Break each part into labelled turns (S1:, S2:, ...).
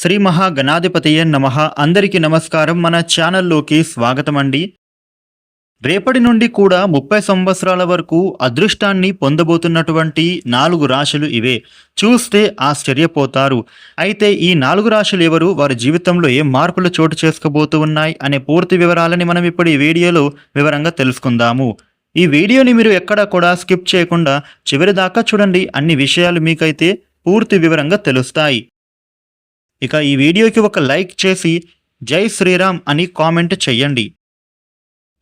S1: శ్రీ మహాగణాధిపతయ నమ. అందరికీ నమస్కారం. మన ఛానల్లోకి స్వాగతం అండి రేపటి నుండి కూడా ముప్పై సంవత్సరాల వరకు అదృష్టాన్ని పొందబోతున్నటువంటి నాలుగు రాశులు ఇవే. చూస్తే ఆశ్చర్యపోతారు. అయితే ఈ నాలుగు రాశులు ఎవరు? వారి జీవితంలో ఏ మార్పులు చోటు చేసుకోబోతూ ఉన్నాయి అనే పూర్తి వివరాలని మనం ఇప్పుడు ఈ వీడియోలో వివరంగా తెలుసుకుందాము. ఈ వీడియోని మీరు ఎక్కడా కూడా స్కిప్ చేయకుండా చివరి దాకా చూడండి. అన్ని విషయాలు మీకైతే పూర్తి వివరంగా తెలుస్తాయి. ఇక ఈ వీడియోకి ఒక లైక్ చేసి జై శ్రీరామ్ అని కామెంట్ చెయ్యండి.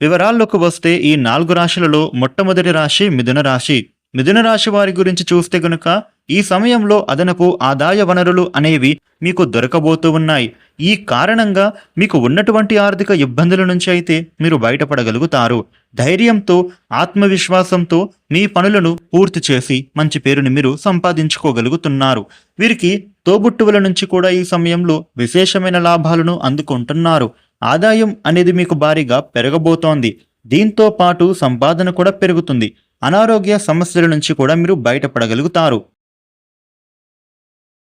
S1: వివరాల్లోకి వస్తే ఈ నాలుగు రాశులలో మొట్టమొదటి రాశి మిథున రాశి. మిథున రాశి వారి గురించి చూస్తే గనుక ఈ సమయంలో అదనపు ఆదాయ వనరులు అనేవి మీకు దొరకబోతూ ఉన్నాయి. ఈ కారణంగా మీకు ఉన్నటువంటి ఆర్థిక ఇబ్బందుల నుంచి అయితే మీరు బయటపడగలుగుతారు. ధైర్యంతో ఆత్మవిశ్వాసంతో మీ పనులను పూర్తి చేసి మంచి పేరుని మీరు సంపాదించుకోగలుగుతున్నారు. వీరికి తోబుట్టువుల నుంచి కూడా ఈ సమయంలో విశేషమైన లాభాలను అందుకుంటున్నారు. ఆదాయం అనేది మీకు భారీగా పెరగబోతోంది. దీంతో పాటు సంపాదన కూడా పెరుగుతుంది. అనారోగ్య సమస్యల నుంచి కూడా మీరు బయటపడగలుగుతారు.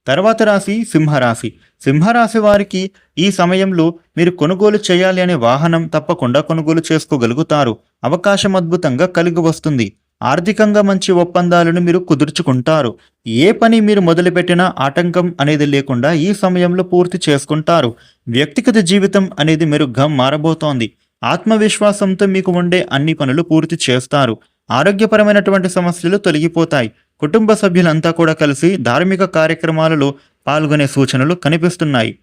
S1: తర్వాత రాశి సింహరాశి. సింహరాశి వారికి ఈ సమయంలో మీరు కొనుగోలు చేయాలి అనే వాహనం తప్పకుండా కొనుగోలు చేసుకోగలుగుతారు. అవకాశం అద్భుతంగా కలిగి వస్తుంది. ఆర్థికంగా మంచి ఒప్పందాలను మీరు కుదుర్చుకుంటారు. ఏ పని మీరు మొదలుపెట్టినా ఆటంకం అనేది లేకుండా ఈ సమయంలో పూర్తి చేసుకుంటారు. వ్యక్తిగత జీవితం అనేది మెరుగ్గా మారబోతోంది. ఆత్మవిశ్వాసంతో మీకు ఉండే అన్ని పనులు పూర్తి చేస్తారు. ఆరోగ్యపరమైనటువంటి సమస్యలు తొలగిపోతాయి. కుటుంబ సభ్యులంతా కూడా కలిసి ధార్మిక కార్యక్రమాలలో పాల్గొనే సూచనలు కనిపిస్తున్నాయి.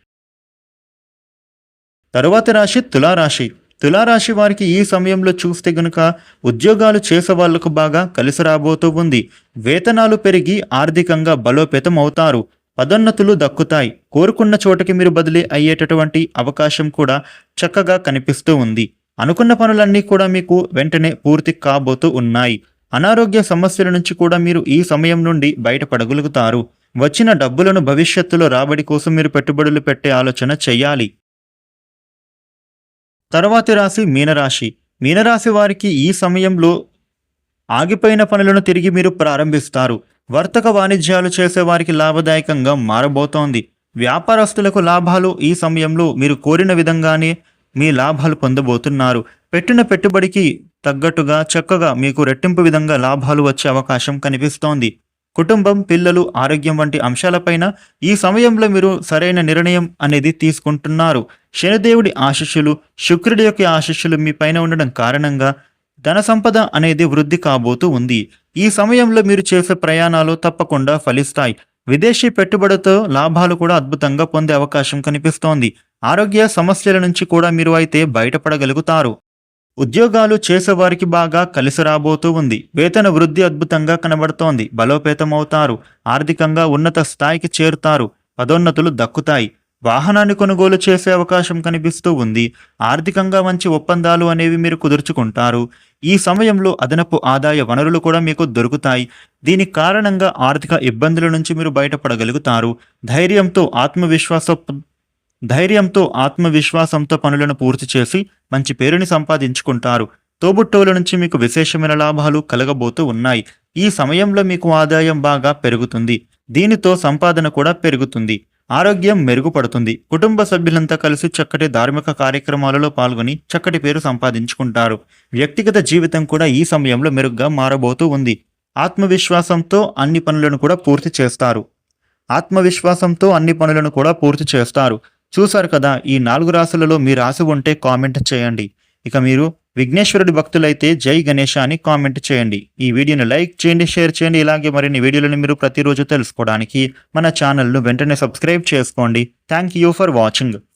S1: తరువాతి రాశి తులారాశి. తులారాశి వారికి ఈ సమయంలో చూస్తే గనుక ఉద్యోగాలు చేసే వాళ్ళకు బాగా కలిసి రాబోతూ ఉంది. వేతనాలు పెరిగి ఆర్థికంగా బలోపేతం అవుతారు. పదోన్నతులు దక్కుతాయి. కోరుకున్న చోటకి మీరు బదిలీ అయ్యేటటువంటి అవకాశం కూడా చక్కగా కనిపిస్తూ ఉంది. అనుకున్న పనులన్నీ కూడా మీకు వెంటనే పూర్తి కాబోతూ ఉన్నాయి. అనారోగ్య సమస్యల నుంచి కూడా మీరు ఈ సమయం నుండి బయటపడగలుగుతారు. వచ్చిన డబ్బులను భవిష్యత్తులో రాబడి కోసం మీరు పెట్టుబడులు పెట్టే ఆలోచన చేయాలి. తర్వాతి రాశి మీనరాశి. మీనరాశి వారికి ఈ సమయంలో ఆగిపోయిన పనులను తిరిగి మీరు ప్రారంభిస్తారు. వర్తక వాణిజ్యాలు చేసేవారికి లాభదాయకంగా మారబోతోంది. వ్యాపారస్తులకు లాభాలు ఈ సమయంలో మీరు కోరిన విధంగానే మీ లాభాలు పొందబోతున్నారు. పెట్టిన పెట్టుబడికి తగ్గట్టుగా చక్కగా మీకు రెట్టింపు విధంగా లాభాలు వచ్చే అవకాశం కనిపిస్తోంది. కుటుంబం పిల్లలు ఆరోగ్యం వంటి అంశాలపైన ఈ సమయంలో మీరు సరైన నిర్ణయం అనేది తీసుకుంటున్నారు. శనిదేవుడి ఆశిష్యులు శుక్రుడి యొక్క ఆశిష్యులు మీ పైన ఉండడం కారణంగా ధన సంపద అనేది వృద్ధి కాబోతూ ఉంది. ఈ సమయంలో మీరు చేసే ప్రయాణాలు తప్పకుండా ఫలిస్తాయి. విదేశీ పెట్టుబడితో లాభాలు కూడా అద్భుతంగా పొందే అవకాశం కనిపిస్తోంది. ఆరోగ్య సమస్యల నుంచి కూడా మీరు అయితే బయటపడగలుగుతారు. ఉద్యోగాలు చేసేవారికి బాగా కలిసి రాబోతూ ఉంది. వేతన వృద్ధి అద్భుతంగా కనబడుతోంది. బలోపేతం అవుతారు ఆర్థికంగా ఉన్నత స్థాయికి చేరుతారు. పదోన్నతులు దక్కుతాయి. వాహనాన్ని కొనుగోలు చేసే అవకాశం కనిపిస్తూ ఉంది. ఆర్థికంగా మంచి ఒప్పందాలు అనేవి మీరు కుదుర్చుకుంటారు. ఈ సమయంలో అదనపు ఆదాయ వనరులు కూడా మీకు దొరుకుతాయి. దీని కారణంగా ఆర్థిక ఇబ్బందుల నుంచి మీరు బయటపడగలుగుతారు. ధైర్యంతో ఆత్మవిశ్వాస ధైర్యంతో ఆత్మవిశ్వాసంతో పనులను పూర్తి చేసి మంచి పేరుని సంపాదించుకుంటారు. తోబుట్టువుల నుంచి మీకు విశేషమైన లాభాలు కలగబోతూ ఉన్నాయి. ఈ సమయంలో మీకు ఆదాయం బాగా పెరుగుతుంది. దీనితో సంపాదన కూడా పెరుగుతుంది. ఆరోగ్యం మెరుగుపడుతుంది. కుటుంబ సభ్యులంతా కలిసి చక్కటి ధార్మిక కార్యక్రమాలలో పాల్గొని చక్కటి పేరు సంపాదించుకుంటారు. వ్యక్తిగత జీవితం కూడా ఈ సమయంలో మెరుగ్గా మారబోతూ ఉంది. ఆత్మవిశ్వాసంతో అన్ని పనులను కూడా పూర్తి చేస్తారు. ఆత్మవిశ్వాసంతో అన్ని పనులను కూడా పూర్తి చేస్తారు. చూశారు కదా ఈ నాలుగు రాశులలో మీ రాశి ఉంటే కామెంట్ చేయండి. ఇక మీరు విఘ్నేశ్వరుడి భక్తులైతే జై గణేష అని కామెంట్ చేయండి. ఈ వీడియోని లైక్ చేయండి షేర్ చేయండి. ఇలాగే మరిన్ని వీడియోలను మీరు ప్రతిరోజు తెలుసుకోవడానికి మన ఛానల్ను వెంటనే సబ్స్క్రైబ్ చేసుకోండి. Thank you for watching.